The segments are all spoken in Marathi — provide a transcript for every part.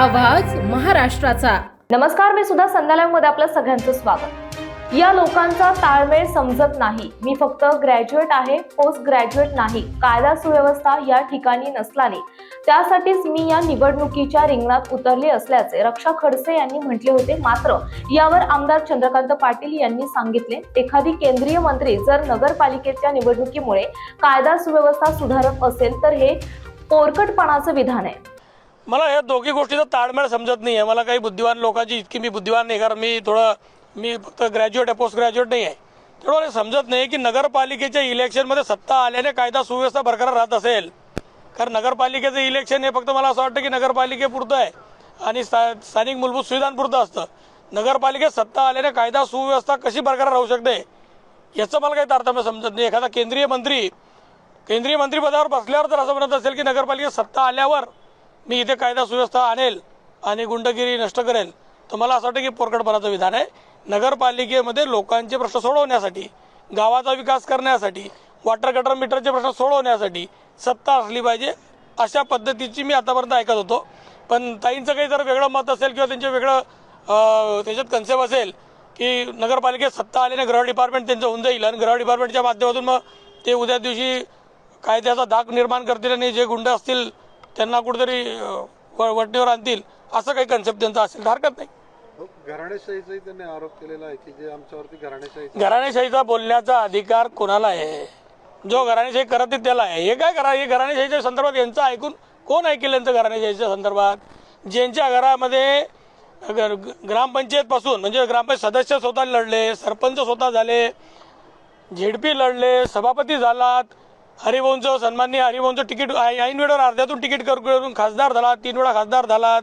आवाज महाराष्ट्राचा. नमस्कार मी सुद्धा संध्याकाळमध्ये आपलं सगळ्यांचं स्वागत. या लोकांचा ताळमेळ समजत नाही. मी फक्त ग्रॅज्युएट आहे पोस्ट ग्रॅज्युएट नाही. कायदा सुव्यवस्था या ठिकाणी नसल्याने. त्यासाठीच मी या निवडणुकीच्या रिंगणात उतरले असल्याचे रक्षा खडसे यांनी म्हटले होते. मात्र यावर आमदार चंद्रकांत पाटील यांनी सांगितले. एखादी केंद्रीय मंत्री जर नगरपालिकेच्या निवडणुकीमुळे कायदा सुव्यवस्था सुधारत असेल तर हे पोरकटपणाचं विधान आहे. मला या दोघी गोष्टीचा ताळमेळ समजत नाही आहे मला काही बुद्धिवान लोकांची इतकी मी बुद्धिवान नाही कारण मी थोडं मी फक्त ग्रॅज्युएट आहे पोस्ट ग्रॅज्युएट नाही आहे. तेवढं समजत नाही की नगरपालिकेच्या इलेक्शनमध्ये सत्ता आल्याने कायदा सुव्यवस्था बरकरार राहत असेल. कारण नगरपालिकेचं इलेक्शन हे फक्त मला असं वाटतं की नगरपालिकेपुरतं आहे. आणि स्था स्थानिक मूलभूत सुविधांपुरतं असतं. नगरपालिकेत सत्ता आल्याने कायदा सुव्यवस्था कशी बरकरार राहू शकते? याचं मला काही तारतम्य समजत नाही. एखादा केंद्रीय मंत्री केंद्रीय मंत्रिपदावर बसल्यावर जर असं म्हणत असेल की नगरपालिकेत सत्ता आल्यावर मी इथे कायदा सुव्यवस्था आणेल आणि गुंडगिरी नष्ट करेल तर मला असं वाटतं की पोरकटपणाचं विधान आहे. नगरपालिकेमध्ये लोकांचे प्रश्न सोडवण्यासाठी गावाचा विकास करण्यासाठी वॉटर गटर मीटरचे प्रश्न सोडवण्यासाठी सत्ता असली पाहिजे अशा पद्धतीची मी आतापर्यंत ऐकत होतो. पण ताईंचं काही जर वेगळं मत असेल किंवा त्यांचे वेगळं त्याच्यात कन्सेप्ट असेल की नगरपालिकेत सत्ता आल्याने गृह डिपार्टमेंट त्यांचं होऊन जाईल आणि गृह डिपार्टमेंटच्या माध्यमातून मग ते उद्या दिवशी कायद्याचा धाक निर्माण करतील आणि जे गुंड असतील त्यांना कुठेतरी वटणीवर आणतील असं काही कन्सेप्ट त्यांचा असेल तर हरकत नाही. हो, घराणेशाहीचाही त्यांनी आरोप केलेला आहे की जे आमच्यावरती घराणेशाही घराणेशाहीचा बोलण्याचा अधिकार कोणाला आहे? जो घराणेशाही करत त्याला आहे. हे काय करा हे घराणेशाहीच्या संदर्भात यांचं ऐकून कोण ऐकेल यांचं घराणेशाहीच्या संदर्भात? ज्यांच्या घरामध्ये ग- ग्रामपंचायतपासून म्हणजे ग्रामपंचायत सदस्य स्वतः लढले सरपंच स्वतः झाले झेडपी लढले सभापती झालात हरिभाऊंचं सन्माननीय हरिभाऊंचं तिकीट ऐन वेळेवर अर्ध्यातून तिकीट कर- करून खासदार झालात तीन वेळा खासदार झालात.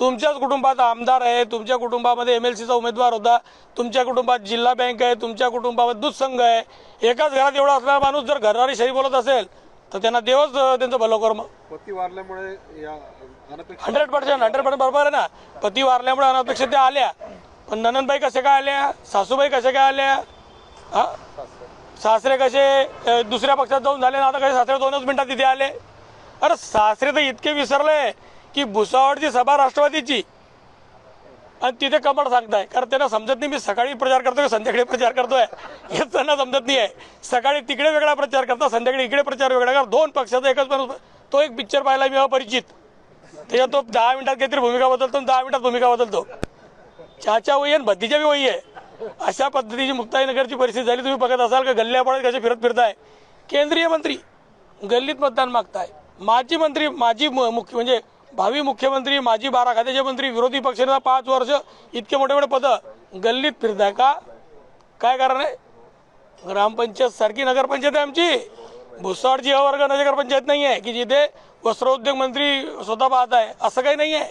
तुमच्याच कुटुंबात आमदार आहे तुमच्या कुटुंबामध्ये एम एल सीचा उमेदवार होता. तुमच्या कुटुंबात जिल्हा बँक आहे तुमच्या कुटुंबामध्ये दूध संघ आहे. एकाच घरात एवढा असणारा माणूस जर घरारी शाही बोलत असेल तर त्यांना देवच त्यांचं भलं कर मग. पती वारल्यामुळे हंड्रेड पर्सेंट हंड्रेड पर्सेंट बरोबर आहे ना? पती वारल्यामुळे अनपेक्षित त्या आल्या. पण ननंदबाई कसे काय आल्या? सासूबाई कसे काय आल्या? हा? सासरे कसे दुसऱ्या पक्षात जाऊन झाले ना आता कसे सासरे दोनच मिनिटात तिथे आले? अरे सासरे तर इतके विसरले की भुसावळची सभा राष्ट्रवादीची. आणि तिथे कमळ सांगताय. कारण त्यांना समजत नाही मी सकाळी प्रचार करतोय संध्याकाळी प्रचार करतोय? हेच त्यांना समजत नाही आहे सकाळी तिकडे वेगळा प्रचार करता संध्याकाळी इकडे प्रचार वेगळा कारण दोन पक्षाचा एकच माणूस तो एक पिक्चर पाहायला मी अपरिचित. त्याच्यात तो दहा मिनिटात काहीतरी भूमिका बदलतो आणि दहा मिनिटात भूमिका बदलतो. चाचा वही आणि भतीच्या बी वही आहे. अशा पद्धतीची मुक्ताईनगरची परिस्थिती झाली. तुम्ही बघत असाल का गल्ल्या पडत कसे फिरत फिरताय? केंद्रीय मंत्री गल्लीत मतदान मागताय. माजी मंत्री माजी मुख्य म्हणजे भावी मुख्यमंत्री माजी बारा खात्याचे मंत्री विरोधी पक्षनेता पाच वर्ष इतके मोठे मोठे पदं गल्लीत फिरताय का? काय कारण आहे? ग्रामपंचायत सारखी नगरपंचायत आहे आमची. भुसाडची अवर्ग नगरपंचायत नाही आहे की जिथे वस्त्रोद्योग मंत्री स्वतः पाहत आहे असं काही नाही आहे